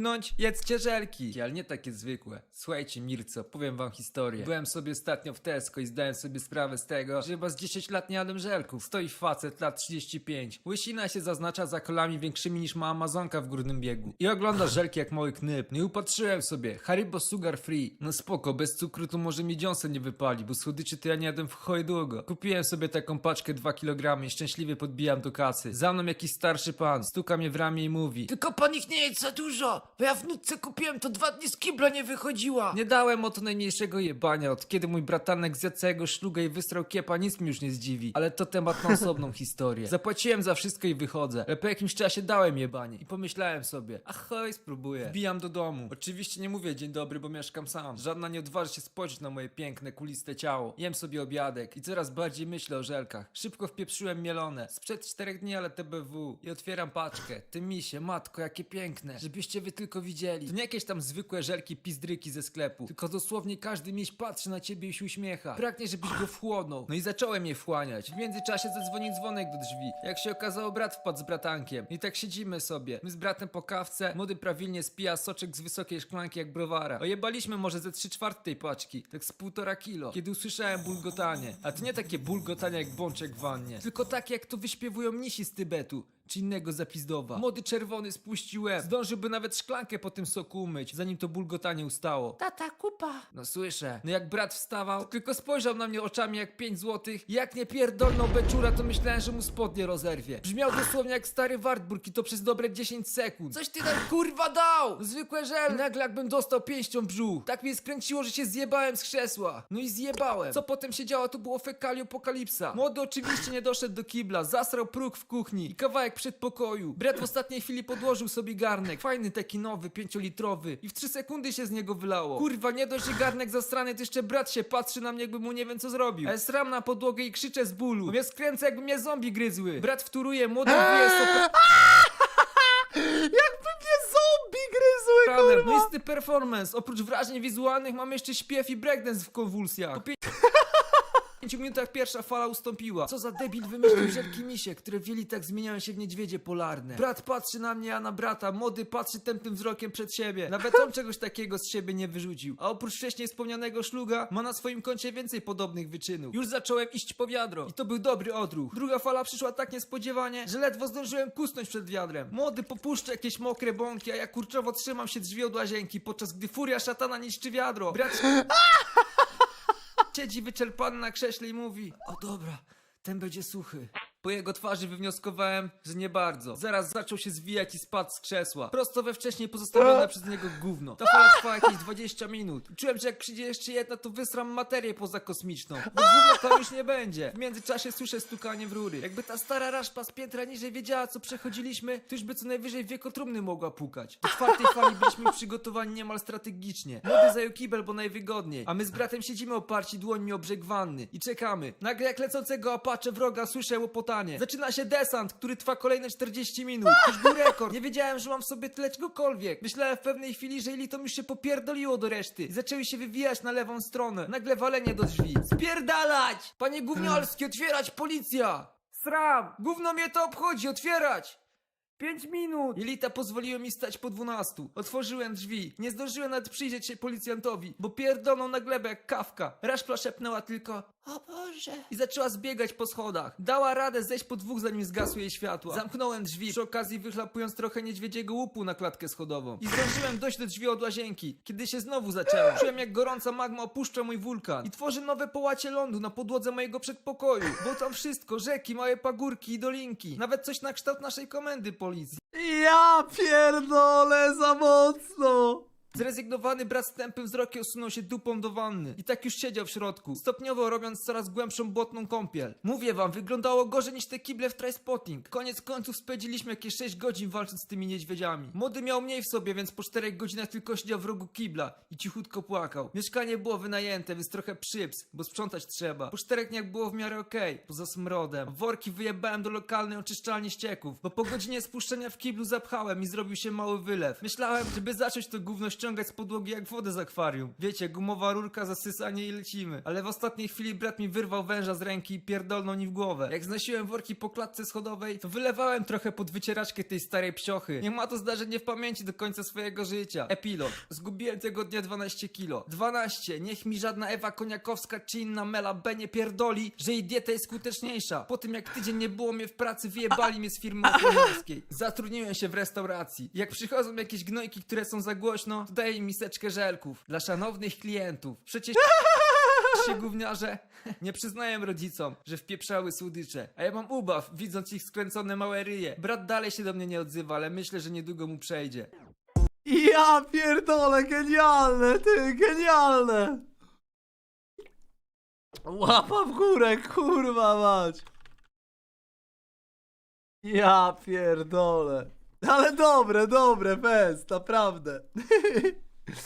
Nąć, jedzcie żelki, ale nie takie zwykłe. Słuchajcie, Mirco, powiem wam historię. Byłem sobie ostatnio w Tesco i zdałem sobie sprawę z tego, że chyba z 10 lat nie jadłem żelków. Stoi facet, lat 35. Łysina się zaznacza za kolami większymi niż ma Amazonka w górnym biegu. I ogląda żelki jak mały knyp. No i upatrzyłem sobie, Haribo Sugar Free. No spoko, bez cukru to może mi dziąsę nie wypali, bo słodyczy to ja nie jadłem w chuj długo. Kupiłem sobie taką paczkę 2 kg i szczęśliwie podbijam do kasy. Za mną jakiś starszy pan, stuka mnie w ramię i mówi Tylko pan ich nie jedz za dużo, bo ja wnuczce kupiłem, to dwa dni z kibla nie wychodziła. Nie dałem o to najmniejszego jebania. Od kiedy mój bratanek zjadł całego szluga i wystrał kiepa, nic mi już nie zdziwi. Ale to temat na osobną historię. Zapłaciłem za wszystko i wychodzę. Ale po jakimś czasie dałem jebanie. I pomyślałem sobie, ahoj, spróbuję. Wbijam do domu. Oczywiście nie mówię dzień dobry, bo mieszkam sam. Żadna nie odważy się spojrzeć na moje piękne, kuliste ciało. Jem sobie obiadek i coraz bardziej myślę o żelkach. Szybko wpieprzyłem mielone. Sprzed czterech dni, ale TBW. I otwieram paczkę. Ty misie, matko, jakie piękne. Żebyście wy tylko widzieli. To nie jakieś tam zwykłe żelki pizdryki ze sklepu. Tylko dosłownie każdy miś patrzy na ciebie i się uśmiecha. Pragnie, żebyś go wchłonął. No i zacząłem je wchłaniać. W międzyczasie zadzwonił dzwonek do drzwi. Jak się okazało, brat wpadł z bratankiem. I tak siedzimy sobie. My z bratem po kawce. Młody prawilnie spija soczek z wysokiej szklanki jak browara. Ojebaliśmy może ze 3 czwarte tej paczki. Tak z półtora kilo. Kiedy usłyszałem bulgotanie. A to nie takie bulgotanie jak bączek w wannie. Tylko takie jak to wyśpiewują mnisi z Tybetu czy innego zapizdowa. Młody czerwony spuścił łeb. Zdążyłby nawet szklankę po tym soku umyć, zanim to bulgotanie ustało. Tata, kupa. No słyszę. No jak brat wstawał, to tylko spojrzał na mnie oczami jak 5 złotych. Jak nie pierdolnął beczura, to myślałem, że mu spodnie rozerwie. Brzmiał dosłownie jak stary Wartburg i to przez dobre 10 sekund. Coś ty tam kurwa dał. No Zwykłe żel. I nagle jakbym dostał pięścią brzuch. Tak mnie skręciło, że się zjebałem z krzesła. No i zjebałem. Co potem się działo, to było fekaliopokalipsa. Młody oczywiście nie doszedł do kibla, zasrał próg w kuchni i kawałek przedpokoju. Bret w ostatniej chwili podłożył sobie garnek. Fajny taki nowy, pięciolitrowy. I w trzy sekundy się z niego wylało. Kurwa, nie dość, że garnek zastrany, to jeszcze brat się patrzy na mnie, jakby mu nie wiem co zrobił. Ale sram na podłogę i krzyczę z bólu. Bo mnie skręca, jakby mnie zombie gryzły. Brat wtóruje, młody eee! wyje. Jakby mnie zombie gryzły, kurwa! No Listy performance. Oprócz wrażeń wizualnych mamy jeszcze śpiew i breakdance w konwulsjach. Kopie... 10 minutach pierwsza fala ustąpiła. Co za debil wymyślił wszelki misie, które w jelitach zmieniają się w niedźwiedzie polarne. Brat patrzy na mnie, a na brata. Młody patrzy tępnym wzrokiem przed siebie. Nawet on czegoś takiego z siebie nie wyrzucił. A oprócz wcześniej wspomnianego szluga, ma na swoim koncie więcej podobnych wyczynów. Już zacząłem iść po wiadro. I to był dobry odruch. Druga fala przyszła tak niespodziewanie, że ledwo zdążyłem kusnąć przed wiadrem. Młody popuszcza jakieś mokre bąki, a ja kurczowo trzymam się drzwi od łazienki, podczas gdy furia szatana niszczy wiadro. Brać... siedzi wyczerpany na krześle i mówi O dobra, ten będzie suchy. Po jego twarzy wywnioskowałem, że nie bardzo. Zaraz zaczął się zwijać i spadł z krzesła. Prosto we wcześniej pozostawione przez niego gówno. Ta fala trwała jakieś 20 minut. Czułem, że jak przyjdzie jeszcze jedna, to wysram materię pozakosmiczną. Bo gówno to już nie będzie. W międzyczasie słyszę stukanie w rury. Jakby ta stara raszpa z piętra niżej wiedziała, co przechodziliśmy, to już by co najwyżej wiekotrumny mogła pukać. Do czwartej fali byliśmy przygotowani niemal strategicznie. Młody zajął kibel, bo najwygodniej. A my z bratem siedzimy oparci dłońmi o brzeg wanny i czekamy. Nagle jak lecącego apacze wroga słyszę łopotanie. Zaczyna się desant, który trwa kolejne 40 minut. To już był rekord. Nie wiedziałem, że mam w sobie tyle czegokolwiek. Myślałem w pewnej chwili, że elitom już się popierdoliło do reszty. I zaczęły się wywijać na lewą stronę. Nagle walenie do drzwi. Spierdalać! Panie Gówniolski, otwierać, policja! Sram! Gówno mnie to obchodzi, otwierać! Pięć minut! Jelita pozwoliły mi stać po dwunastu. Otworzyłem drzwi. Nie zdążyłem nawet przyjrzeć się policjantowi, bo pierdolną na glebę jak kawka. Raszpla szepnęła tylko O Boże. i zaczęła zbiegać po schodach. Dała radę zejść po dwóch, zanim zgasły jej światła. Zamknąłem drzwi, przy okazji wychlapując trochę niedźwiedziego łupu na klatkę schodową. I zdążyłem dojść do drzwi od łazienki, kiedy się znowu zaczęło. Czułem jak gorąca magma opuszcza mój wulkan i tworzy nowe połacie lądu na podłodze mojego przedpokoju. Było tam wszystko, rzeki, małe pagórki i dolinki. Nawet coś na kształt naszej komendy policji. Ja pierdolę za mocno! Zrezygnowany brat z tępym wzrokiem osunął się dupą do wanny i tak już siedział w środku, stopniowo robiąc coraz głębszą błotną kąpiel. Mówię wam, wyglądało gorzej niż te kible w Trispotting. Koniec końców spędziliśmy jakieś 6 godzin walcząc z tymi niedźwiedziami. Młody miał mniej w sobie, więc po 4 godzinach tylko siedział w rogu kibla i cichutko płakał. Mieszkanie było wynajęte, więc trochę przyps, bo sprzątać trzeba. Po 4 dniach było w miarę okej, poza smrodem. Worki wyjebałem do lokalnej oczyszczalni ścieków, bo po godzinie spuszczenia w kiblu zapchałem i zrobił się mały wylew. Myślałem, żeby zacząć to gówno ściągać z podłogi jak wodę z akwarium. Wiecie, gumowa rurka, zasysanie i lecimy. Ale w ostatniej chwili brat mi wyrwał węża z ręki i pierdolnął mi w głowę. Jak znosiłem worki po klatce schodowej, to wylewałem trochę pod wycieraczkę tej starej psiochy. Nie ma to zdarzenie w pamięci do końca swojego życia. Epilog. Zgubiłem tego dnia 12 kilo. 12. Niech mi żadna Ewa Koniakowska czy inna Mela B nie pierdoli, że jej dieta jest skuteczniejsza. Po tym jak tydzień nie było mnie w pracy, wyjebali mnie z firmy ochroniarskiej. Zatrudniłem się w restauracji. Jak przychodzą jakieś gnojki, które są za głośno, to daję im miseczkę żelków. Dla szanownych klientów. Przecież się gówniarze nie przyznają rodzicom, że wpieprzały słodycze. A ja mam ubaw, widząc ich skręcone małe ryje. Brat dalej się do mnie nie odzywa, ale myślę, że niedługo mu przejdzie. Ja pierdolę, genialne, ty, genialne! Łapa w górę, kurwa mać! Ja pierdolę. Ale dobre, dobre, bez, naprawdę.